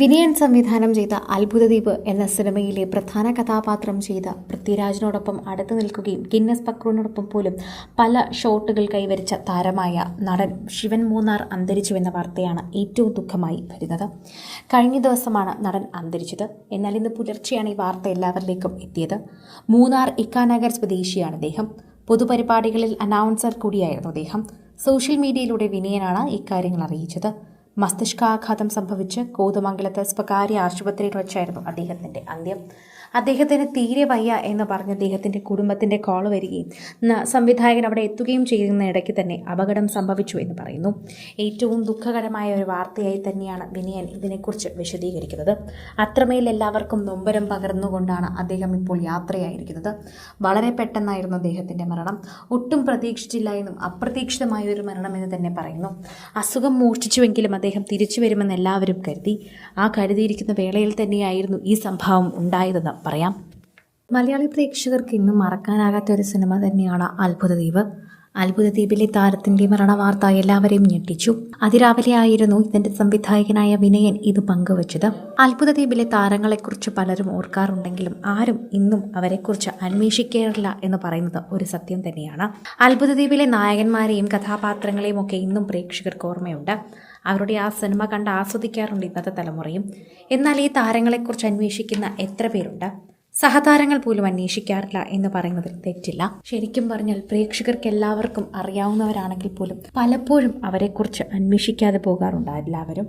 വിനയൻ സംവിധാനം ചെയ്ത അത്ഭുതദ്വീപ് എന്ന സിനിമയിലെ പ്രധാന കഥാപാത്രം ചെയ്ത പൃഥ്വിരാജിനോടൊപ്പം അടുത്തു നിൽക്കുകയും ഗിന്നസ് പക്രുവിനോടൊപ്പം പോലും പല ഷോട്ടുകൾ കൈവരിച്ച താരമായ നടൻ ശിവൻ മൂന്നാർ അന്തരിച്ചുവെന്ന വാർത്തയാണ് ഏറ്റവും ദുഃഖമായി വരുന്നത്. കഴിഞ്ഞ ദിവസമാണ് നടൻ അന്തരിച്ചത്. എന്നാൽ ഇന്ന് പുലർച്ചെയാണ് ഈ വാർത്ത എല്ലാവരിലേക്കും എത്തിയത്. മൂന്നാർ ഇക്കാനഗർ സ്വദേശിയാണ് അദ്ദേഹം പൊതുപരിപാടികളിൽ അനൗൺസർ കൂടിയായിരുന്നു അദ്ദേഹം സോഷ്യൽ മീഡിയയിലൂടെ വിനയനാണ് ഇക്കാര്യങ്ങൾ അറിയിച്ചത്. മസ്തിഷ്കാഘാതം സംഭവിച്ച് കോതമംഗലത്ത് സ്വകാര്യ ആശുപത്രിയിൽ വെച്ചായിരുന്നു അദ്ദേഹത്തിന്റെ അന്ത്യം. അദ്ദേഹത്തിന് തീരെ വയ്യ എന്ന് പറഞ്ഞ് അദ്ദേഹത്തിന്റെ കുടുംബത്തിന്റെ കോൾ വരികയും സംവിധായകൻ അവിടെ എത്തുകയും ചെയ്യുന്ന ഇടയ്ക്ക് തന്നെ അപകടം സംഭവിച്ചു എന്ന് പറയുന്നു. ഏറ്റവും ദുഃഖകരമായ ഒരു വാർത്തയായി തന്നെയാണ് വിനയൻ ഇതിനെക്കുറിച്ച് വിശദീകരിക്കുന്നത്. അത്രമേൽ എല്ലാവർക്കും നൊമ്പരം പകർന്നുകൊണ്ടാണ് അദ്ദേഹം ഇപ്പോൾ യാത്രയായിരിക്കുന്നത്. വളരെ പെട്ടെന്നായിരുന്നു അദ്ദേഹത്തിന്റെ മരണം. ഒട്ടും പ്രതീക്ഷിച്ചില്ല എന്നും അപ്രതീക്ഷിതമായ ഒരു മരണമെന്ന് തന്നെ പറയുന്നു. അസുഖം മൂർച്ഛിച്ചുവെങ്കിലും അദ്ദേഹം തിരിച്ചു വരുമെന്ന് എല്ലാവരും കരുതി. ആ കരുതിയിരിക്കുന്ന വേളയിൽ തന്നെയായിരുന്നു ഈ സംഭവം ഉണ്ടായതെന്ന് പറയാം. മലയാളി പ്രേക്ഷകർക്ക് ഇന്നും മറക്കാനാകാത്ത ഒരു സിനിമ തന്നെയാണ് അത്ഭുതദ്വീപ്. അത്ഭുതദ്വീപിലെ താരത്തിന്റെ മരണവാർത്ത എല്ലാവരെയും ഞെട്ടിച്ചു. അതിരാവിലെ ആയിരുന്നു ഇതിന്റെ സംവിധായകനായ വിനയൻ ഇത് പങ്കുവച്ചത്. അത്ഭുതദ്വീപിലെ താരങ്ങളെക്കുറിച്ച് പലരും ഓർക്കാറുണ്ടെങ്കിലും ആരും ഇന്നും അവരെക്കുറിച്ച് അന്വേഷിക്കാറില്ല എന്ന് പറയുന്നത് ഒരു സത്യം തന്നെയാണ്. അത്ഭുതദ്വീപിലെ നായകന്മാരെയും കഥാപാത്രങ്ങളെയും ഒക്കെ ഇന്നും പ്രേക്ഷകർക്ക് ഓർമ്മയുണ്ട്. അവരുടെ ആ സിനിമ കണ്ട് ആസ്വദിക്കാറുണ്ട് ഇന്നത്തെ തലമുറയും. എന്നാൽ ഈ താരങ്ങളെക്കുറിച്ച് അന്വേഷിക്കുന്ന എത്ര പേരുണ്ട്? സഹതാരങ്ങൾ പോലും അന്വേഷിക്കാറില്ല എന്ന് പറയുന്നതിൽ തെറ്റില്ല. ശരിക്കും പറഞ്ഞാൽ പ്രേക്ഷകർക്ക് എല്ലാവർക്കും അറിയാവുന്നവരാണെങ്കിൽ പോലും പലപ്പോഴും അവരെക്കുറിച്ച് അന്വേഷിക്കാതെ പോകാറുണ്ട് എല്ലാവരും.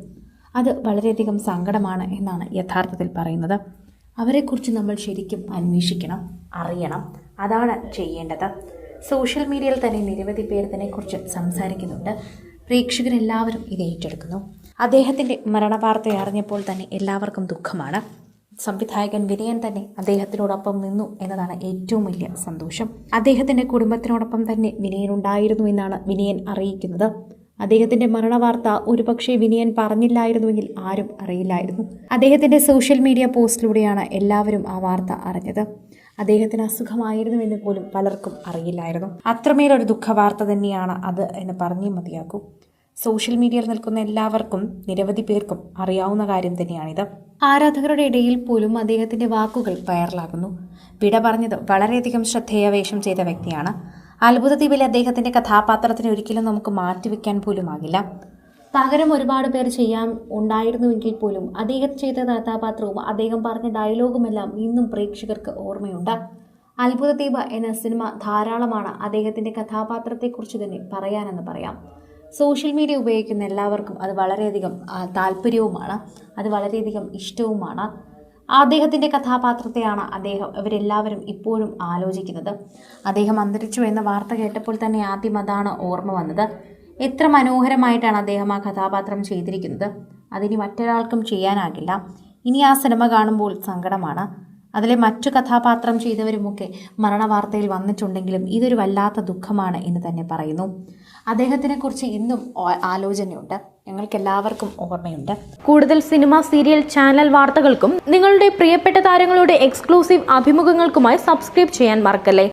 അത് വളരെയധികം സങ്കടമാണ് എന്നാണ് യഥാർത്ഥത്തിൽ പറയുന്നത്. അവരെക്കുറിച്ച് നമ്മൾ ശരിക്കും അന്വേഷിക്കണം അറിയണം. അതാണ് ചെയ്യേണ്ടത്. സോഷ്യൽ മീഡിയയിൽ തന്നെ നിരവധി പേർ ഇതിനെക്കുറിച്ച് സംസാരിക്കുന്നുണ്ട്. പ്രേക്ഷകരെല്ലാവരും ഇത് ഏറ്റെടുക്കുന്നു. അദ്ദേഹത്തിന്റെ മരണവാർത്ത അറിഞ്ഞപ്പോൾ തന്നെ എല്ലാവർക്കും ദുഃഖമാണ്. സംവിധായകൻ വിനയൻ തന്നെ അദ്ദേഹത്തിനോടൊപ്പം നിന്നു എന്നതാണ് ഏറ്റവും വലിയ സന്തോഷം. അദ്ദേഹത്തിന്റെ കുടുംബത്തിനോടൊപ്പം തന്നെ വിനയൻ ഉണ്ടായിരുന്നു എന്നാണ് വിനയൻ അറിയിക്കുന്നത്. അദ്ദേഹത്തിന്റെ മരണവാർത്ത ഒരുപക്ഷെ വിനയൻ പറഞ്ഞില്ലായിരുന്നുവെങ്കിൽ ആരും അറിയില്ലായിരുന്നു. അദ്ദേഹത്തിന്റെ സോഷ്യൽ മീഡിയ പോസ്റ്റിലൂടെയാണ് എല്ലാവരും ആ വാർത്ത അറിഞ്ഞത്. അദ്ദേഹത്തിന് അസുഖമായിരുന്നു എന്ന് പോലും പലർക്കും അറിയില്ലായിരുന്നു. അത്രമേലൊരു ദുഃഖവാർത്ത തന്നെയാണ് അത് എന്ന് പറഞ്ഞേ മതിയാക്കൂ. സോഷ്യൽ മീഡിയയിൽ നിൽക്കുന്ന എല്ലാവർക്കും നിരവധി പേർക്കും അറിയാവുന്ന കാര്യം തന്നെയാണിത്. ആരാധകരുടെ ഇടയിൽ പോലും അദ്ദേഹത്തിന്റെ വാക്കുകൾ വൈറലാകുന്നു വിട പറഞ്ഞത് വളരെയധികം ശ്രദ്ധേയവേഷം ചെയ്ത വ്യക്തിയാണ്. അത്ഭുതദ്വീപിലെ അദ്ദേഹത്തിന്റെ കഥാപാത്രത്തിന് ഒരിക്കലും നമുക്ക് മാറ്റിവെക്കാൻ പോലുമാകില്ല. പകരം ഒരുപാട് പേർ ചെയ്യാൻ ഉണ്ടായിരുന്നുവെങ്കിൽ പോലും അദ്ദേഹം ചെയ്ത കഥാപാത്രവും അദ്ദേഹം പറഞ്ഞ ഡയലോഗുമെല്ലാം ഇന്നും പ്രേക്ഷകർക്ക് ഓർമ്മയുണ്ട്. അത്ഭുതദ്വീപ് എന്ന സിനിമ ധാരാളമാണ് അദ്ദേഹത്തിന്റെ കഥാപാത്രത്തെക്കുറിച്ച് തന്നെ പറയാനെന്ന് പറയാം. സോഷ്യൽ മീഡിയ ഉപയോഗിക്കുന്ന എല്ലാവർക്കും അത് വളരെയധികം താല്പര്യവുമാണ്. അത് വളരെയധികം ഇഷ്ടവുമാണ്. അദ്ദേഹത്തിന്റെ കഥാപാത്രത്തെയാണ് അദ്ദേഹം ഇവരെല്ലാവരും ഇപ്പോഴും ആലോചിക്കുന്നത്. അദ്ദേഹം അന്തരിച്ചു എന്ന വാർത്ത കേട്ടപ്പോൾ തന്നെ ആദ്യം അതാണ് ഓർമ്മ വന്നത്. എത്ര മനോഹരമായിട്ടാണ് അദ്ദേഹം ആ കഥാപാത്രം ചെയ്തിരിക്കുന്നത്? അതിനി മറ്റൊരാൾക്കും ചെയ്യാനാകില്ല. ഇനി ആ സിനിമ കാണുമ്പോൾ സങ്കടമാണ്. അതിലെ മറ്റു കഥാപാത്രം ചെയ്തവരുമൊക്കെ മരണവാർത്തയിൽ വന്നിട്ടുണ്ടെങ്കിലും ഇതൊരു വല്ലാത്ത ദുഃഖമാണ് എന്ന് തന്നെ പറയുന്നു. അദ്ദേഹത്തിനെക്കുറിച്ച് ഇന്നും ആലോചനയുണ്ട്. ഞങ്ങൾക്ക് എല്ലാവർക്കും ഓർമ്മയുണ്ട്. കൂടുതൽ സിനിമ സീരിയൽ ചാനൽ വാർത്തകൾക്കും നിങ്ങളുടെ പ്രിയപ്പെട്ട താരങ്ങളുടെ എക്സ്ക്ലൂസീവ് അഭിമുഖങ്ങൾക്കുമായി സബ്സ്ക്രൈബ് ചെയ്യാൻ മറക്കല്ലേ?